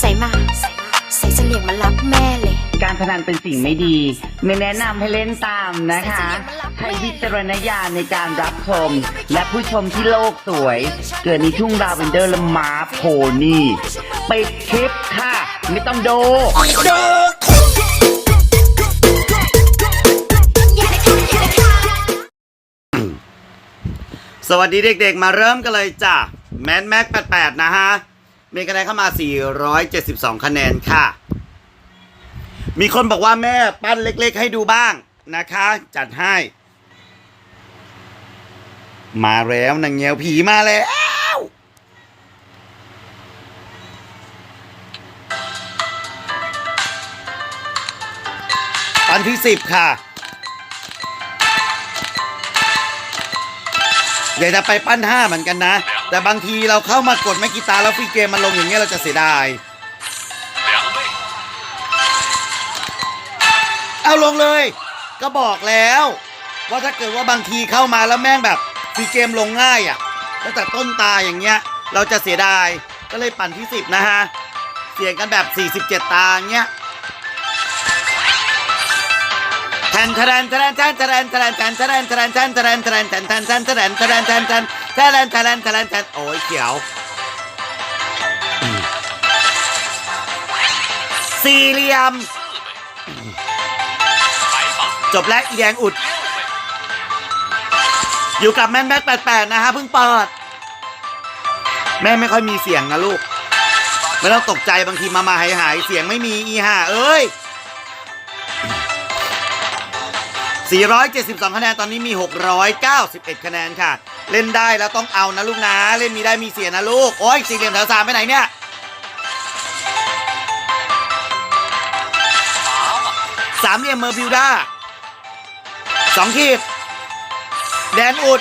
ใส่มาใส่เสลี่ยงมารับแม่เลย การพนันเป็นสิ่งไม่ดี ไม่แนะนำให้เล่นตามนะคะ ใช้วิจารณญาณในการรับชม และผู้ชมที่โลกสวย เกิดในทุ่งดาเวนเดอร์ละมาโพนี่ปิดคลิปค่ะ ไม่ต้องโดู สวัสดีเด็กๆ มาเริ่มกันเลยจ้ะ แมนแม็ก88 นะฮะ มีคะแนนเข้ามา 472 คะแนนค่ะ มีคนบอกว่าแม่ปั้นเล็กๆ ให้ดูบ้างนะคะ จัดให้ มาแล้วนางเงียวผีมาแล้วปั้นที่สิบค่ะเดี๋ยวจะไปปั้นห้าเหมือนกันนะ แต่บางทีเราเข้ามากดไม่กีตาร์แล้วฟรีเกมมันลงอย่างเงี้ยเราจะเสียดาย เอาลงเลย ก็บอกแล้ว ว่าถ้าเกิดว่าบางทีเข้ามาแล้วแม่งแบบฟรีเกมลงง่ายอะตั้งแต่ต้นตาอย่างเงี้ย เราจะเสียดายก็เลยปั่นที่ 10 นะฮะ เสียงกันแบบ 47 ตาเงี้ยแทนแทนแทนแทนแทนแทนแทนแทนแทนแทนแทนแทนแทนแทนแทนแทนแทนแทน ทแลนแทแลนแทแลนแนโอ้ยเขียวสี่เหลี่ยม จบแล้วอีแดงอุด อยู่กับแม่แม็กแปดแปดนะฮะเพิ่งเปิด แม่ไม่ค่อยมีเสียงนะลูก ไม่ต้องตกใจบางทีมามาหายหายเสียงไม่มีอีห่าเอ้ย472 คะแนน ตอนนี้มี 691 คะแนนค่ะ เล่นได้แล้วต้องเอานะลูกนะ เล่นมีได้มีเสียนะลูก โอ้ยสี่เหลี่ยมแถวสามไปไหนเนี่ยสามเหลี่ยมเมอร์บิวด้าสองขีด แดนอุด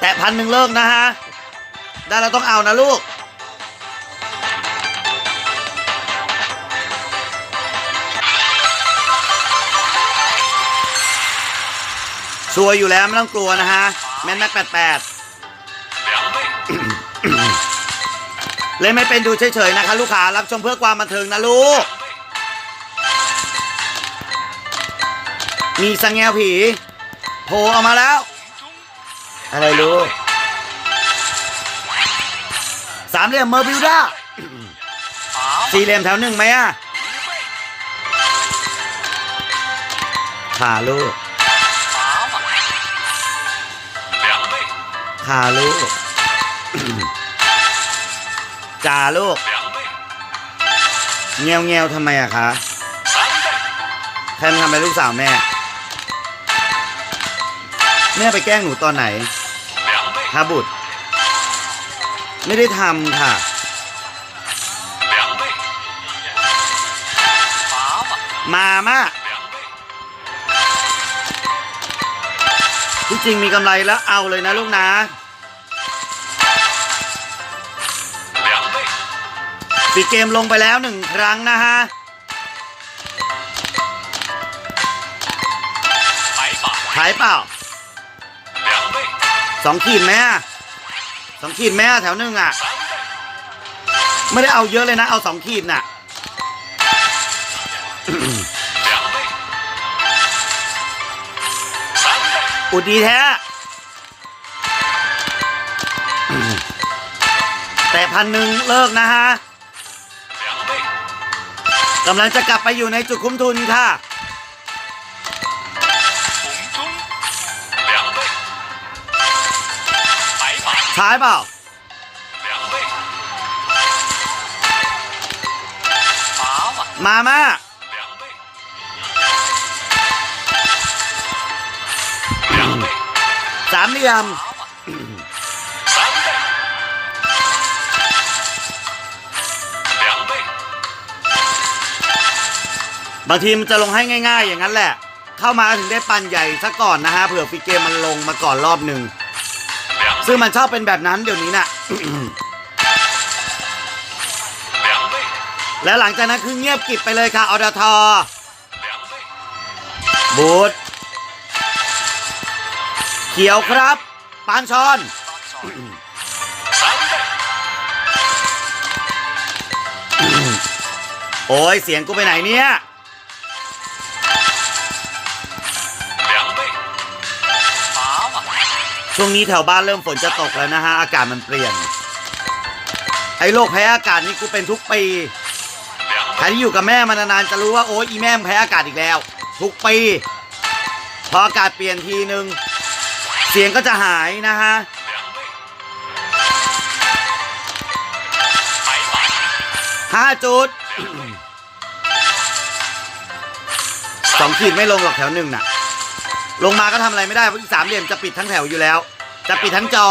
แต่พันหนึ่งเลิกนะฮะ ได้แล้วต้องเอานะลูก ชัวร์อยู่แล้วไม่ต้องกลัวนะฮะ แมนแม็กแปดแปดเล่นไม่เป็นดูเฉยๆนะคะ ลูกค้ารับชมเพื่อความบันเทิงนะลูก มีสังแงวผีโผล่ออกมาแล้ว อะไรลูกสามเหลี่ยมเมอร์บิวด้าสี่เหลี่ยมแถวหนึ่งไหมอะขาลูก ขาลูกจ่าลูกเงียวเงียวๆทำไมอะคะใครมาทำอะไรลูกสาวแม่ แม่ไปแกล้งหนูตอนไหนฮาบุตร ไม่ได้ทำค่ะมามา จริงมีกำไรแล้วเอาเลยนะลูกนะปิดเกมลงไปแล้วหนึ่งครั้งนะฮะขายเปล่าสองขีดไหมสองขีดไหมแถวหนึ่งอะ ไม่ได้เอาเยอะเลยนะ เอาสองขีดน่ะ อุดดีแท้ แต่พันหนึ่งเลิกนะฮะกำลังจะกลับไปอยู่ในจุดคุ้มทุนค่ะ ใช้เปล่ามามา สามเหลี่ยมบางทีมันจะลงให้ง่าย ๆ อย่างนั้นแหละ เข้ามาถึงได้ปันใหญ่ซะก่อนนะฮะเผื่อฟิกเกมมันลงมาก่อนรอบหนึ่งซึ่งมันชอบเป็นแบบนั้นเดี๋ยวนี้น่ะแล้วหลังจากนั้นคือเงียบกิบไปเลยค่ะอดทบูธ เขียวครับ ปานชอนโอ้ยเสียงกูไปไหนเนี่ยช่วงนี้แถวบ้านเริ่มฝนจะตกแล้วนะฮะ อากาศมันเปลี่ยน ไอ้โรคแพ้อากาศนี่กูเป็นทุกปีใครที่อยู่กับแม่มานานๆจะรู้ว่าโอ้ยอีแม่แพ้อากาศอีกแล้ว ทุกปี พออากาศเปลี่ยนทีนึง สียงก็จะหายนะฮะห้าจุดสองขีดไม่ลงหรอกแถวหนึ่งน่ะ ลงมาก็ทำอะไรไม่ได้เพราะอีสามเหลี่ยมจะปิดทั้งแถวอยู่แล้ว จะปิดทั้งจอ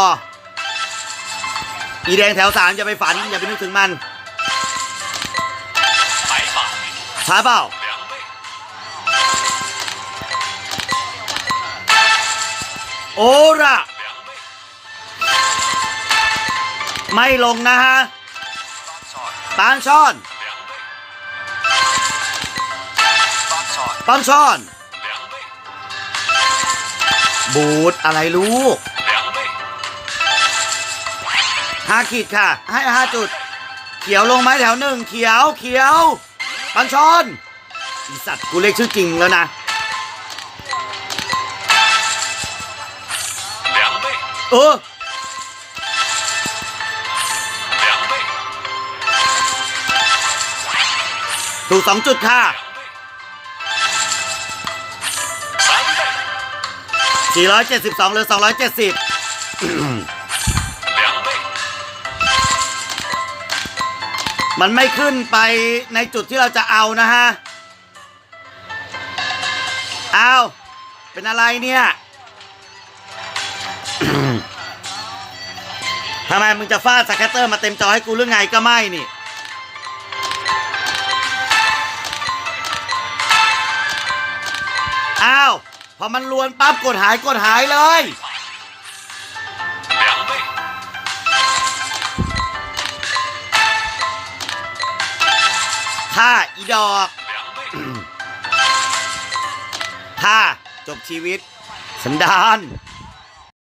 อีแดงแถวสามอย่าไปฝัน อย่าไปนึกถึงมันช้าเปล่า โอระไม่ลงนะฮะตานช่อนตอนช่อน บูทอะไรลูกห้าขีดค่ะ ให้ห้าจุด เขียวลงไหมแถวหนึ่งเขียวเขียวปันชอนอีสัตว์กูเรียกชื่อจริงแล้วนะ ออถูกสองจุดค่ะ472หรือ270มันไม่ขึ้นไปในจุดที่เราจะเอานะฮะ เอา เป็นอะไรเนี่ย ทำไมมึงจะฟาดสแคตเตอร์มาเต็มจอให้กูหรือไงก็ไม่นี่ อ้าว พอมันลวนปั๊บกดหายกดหายเลยค่าอีดอกค่าจบชีวิต สันดาน